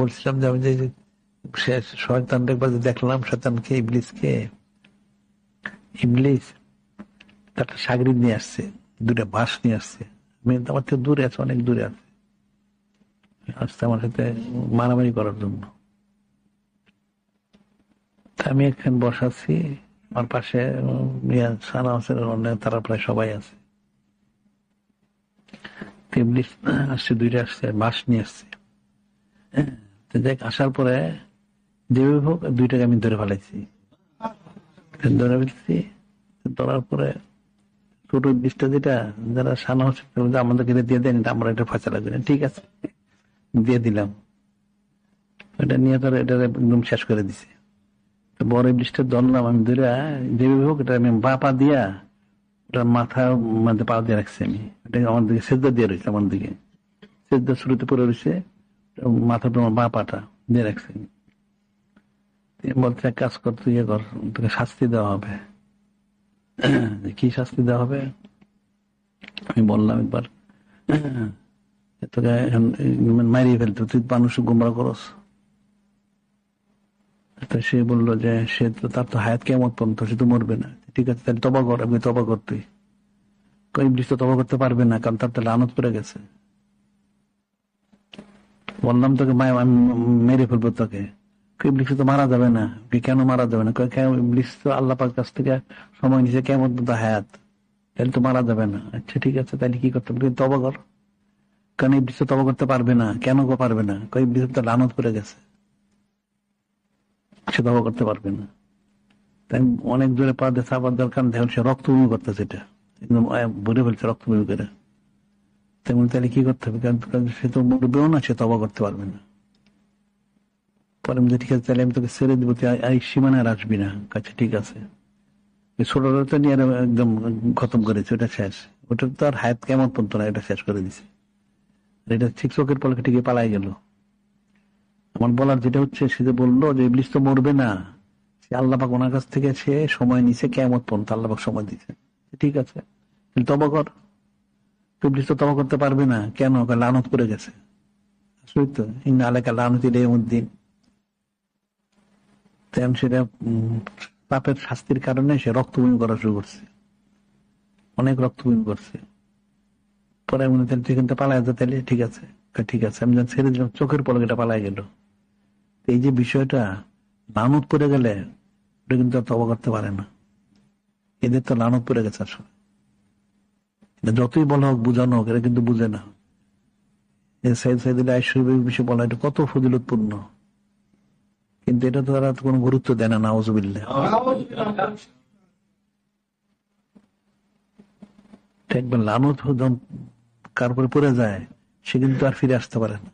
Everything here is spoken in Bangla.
বলছিলাম যে আমি যে শেষ শয়তান একবার দেখলাম শয়তানকে, ইবলিসকে। ইবলিস তার সাগরিদ নিয়ে আসছে দুটা বাঁশ নিয়ে আসছে। আমি আমার থেকে দূরে আছে, অনেক দূরে আছে। আসছে আমার সাথে মারামারি করার জন্য। আমি এখানে বসাচ্ছি আমার পাশে সানা আছে, তারা প্রায় সবাই আছে। তো ইবলিস আসছে, দুইটা আসছে, বাঁশ নিয়ে আসছে। দেখ, আসার পরে যেভাবে হোক, দুইটাকে আমি ধরে ফেলাইছি। ধরে ফেলছি ধরার পরে ছোট বিষটা যেটা, যারা সানা হচ্ছে আমাদেরকে দিয়ে দেন আমরা এটা ফয়সলা করি। ঠিক আছে, দিয়ে দিলাম। এটা নিয়ে তারা এটা একদম শেষ করে দিছে। বড় বৃষ্টির ধরলাম, আমি ধরে যেভাবে হোক, এটা আমি বা পা দিয়া ওটার মাথার মধ্যে পা দিয়ে রাখছি আমি। এটা আমার দিকে সেদ্ধা দিয়ে রয়েছে, আমার দিকে। সেদ্ধা শুরুতে পড়ে রয়েছে, মাথা তোমার বা পাটা দিয়ে রাখছি দিয়ে বলছে কাজ কর, তুই ইয়ে কর, তোকে শাস্তি দেওয়া হবে। কি শাস্তি দেওয়া হবে? আমি বললাম একবার তোকে এখন মারিয়ে ফেলতো, তুই মানুষ গুমরা করস। তো সে বলল যে, সে তো, তার তো হায়াত কেমন পর্যন্ত, সে তো মরবে না। ঠিক আছে, তাহলে তবা কর, আমি তবা কর তুই তো তবা করতে পারবে না, কারণ তার তো লানত পড়ে গেছে। বললাম তোকে মায়, আমি মেরে ফেলব তোকে। ইবলিশ তো মারা যাবে না কেন মারা যাবে না? ইবলিশ তো আল্লাহ কাছ থেকে সময় নিছে কেমন পর্যন্ত হায়াত। তাহলে তো মারা যাবে না। আচ্ছা ঠিক আছে, তাহলে কি করতে হবে? তবা কর। কারণ ইবলিশ তো তবা করতে পারবে না, কেন পারবে না? কই ইবলিশ তো লানত পড়ে গেছে। সে তবা করতে পারবে না। তাই অনেক জোরে পা দিয়ে চাপার দরকার দেখুন সে রক্তভূমি করতেছে এটা। একদম ভরে ফেলছে রক্তভূমি করে। তেমন তাহলে কি করতে হবে? কারণ সে তো মরবেও না, সে তবা করতে পারবে না। পরে ঠিক আছে, তাহলে আমি তোকে ছেড়ে দিব, তুই এই সীমানায় আর আসবি না। কাছে, ঠিক আছে। ছোটটা তো নিয়ে একদম খতম করেছে, ওটা শেষ। ওটা তো আর হায়াত কেমন পর্যন্ত না, এটা শেষ করে দিছে। এটা ঠিক চোখের পলকে ঠিকই পালাই গেল। আমার বলার যেটা হচ্ছে, সে যে বলল যে ইবলিশ তো মরবে না, সে আল্লাপাক ওনার কাছ থেকে সে সময় নিছে কেমন পর্যন্ত আল্লাপাক সময় দিছে। ঠিক আছে? তবা কর। ইবলিশ তো তবা করতে পারবে না। কেন? লানত করে গেছে। আসলে তো, ইন্না আলাকা লানতি উদ্দিন তেমন সেটা পাপের শাস্তির কারণে সে রক্তভূমি করা শুরু করছে। অনেক রক্তভূমি করছে। পরে মনে তাহলে তুই কিন্তু পালাই যা, তাহলে ঠিক আছে। ঠিক আছে। আমি ছেড়ে দিলাম, চোখের পলক এটা পালাই গেল। এই যে বিষয়টা লানত পড়ে গেলে ওটা কিন্তু তবা করতে পারে না। এদের তো লানত পড়ে গেছে আসলে। যতই বলা হোক, বুঝানো হোক, এরা কিন্তু বুঝে না। সাইদ সাইদুল আইসবের বিষয়ে বলা এটা কত ফজিলতপূর্ণ। কিন্তু এটা তো তারা কোনো গুরুত্ব দেয় না নাওজবিল্লা একবার লানত কার পরে পড়ে যায়, সে কিন্তু আর ফিরে আসতে পারে না।